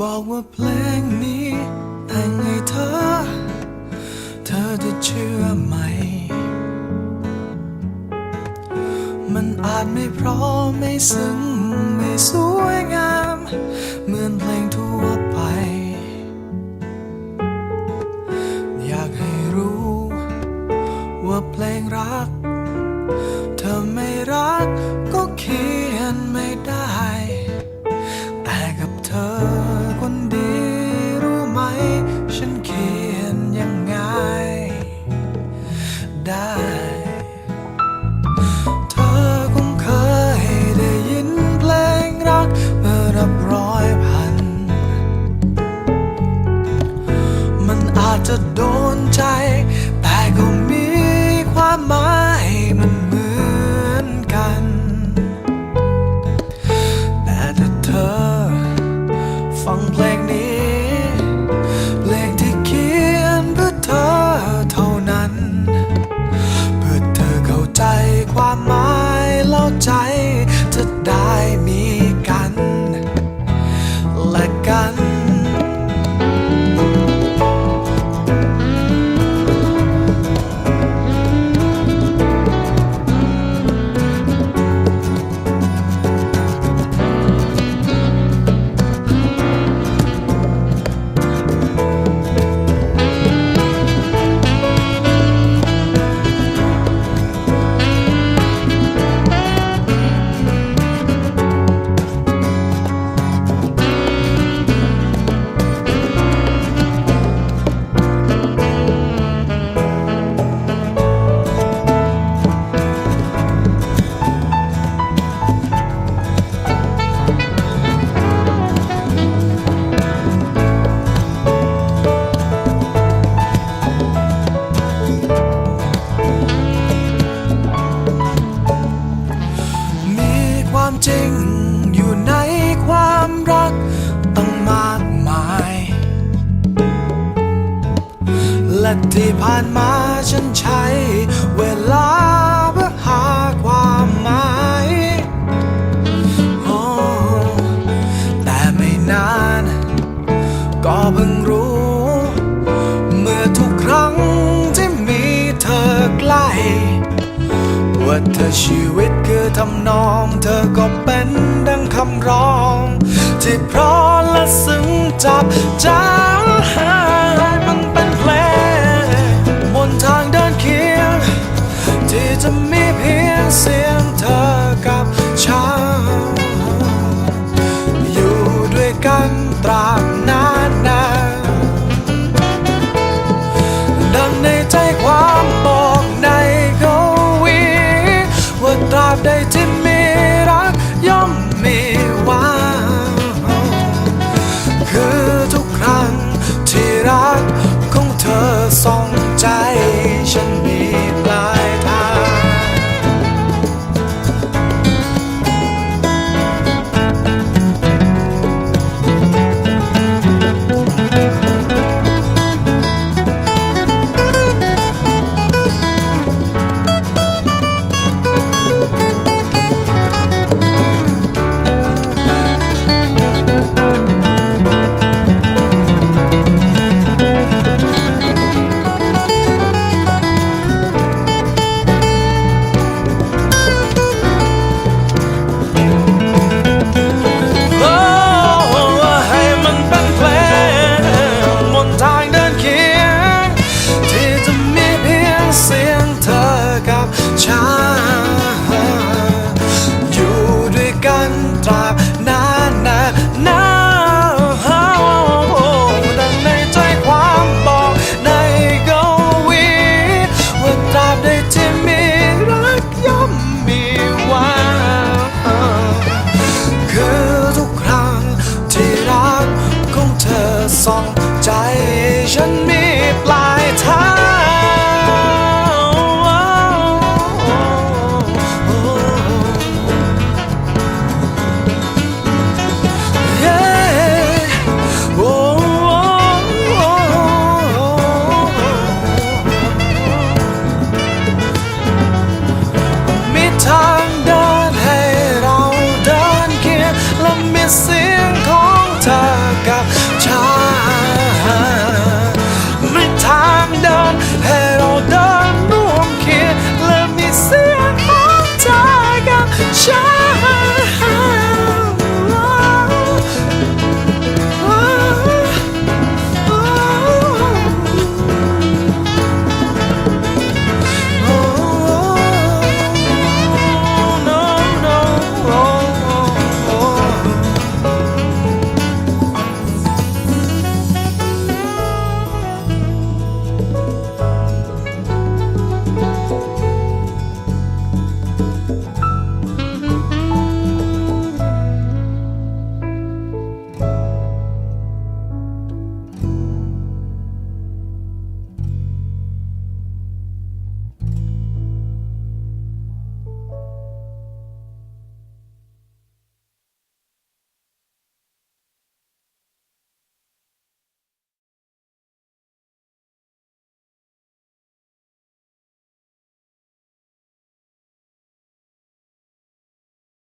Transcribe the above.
บอกว่าเพลงนี้แต่งให้เธอ เธอจะเชื่อไหม มันอาจไม่เพราะไม่ซึ้งไม่สวยงาม เหมือนเพลง ที่ผ่านมาฉันใช้เวลาเพื่อหาความหมายโอแต่ไม่นาน ก็เพิ่งรู้ เมื่อทุกครั้งที่มีเธอใกล้ว่าเธอชีวิตคือทำนอง เธอก็เป็นดังคำร้อง ที่เพราะและซึ้งจับใจ day to ฉัน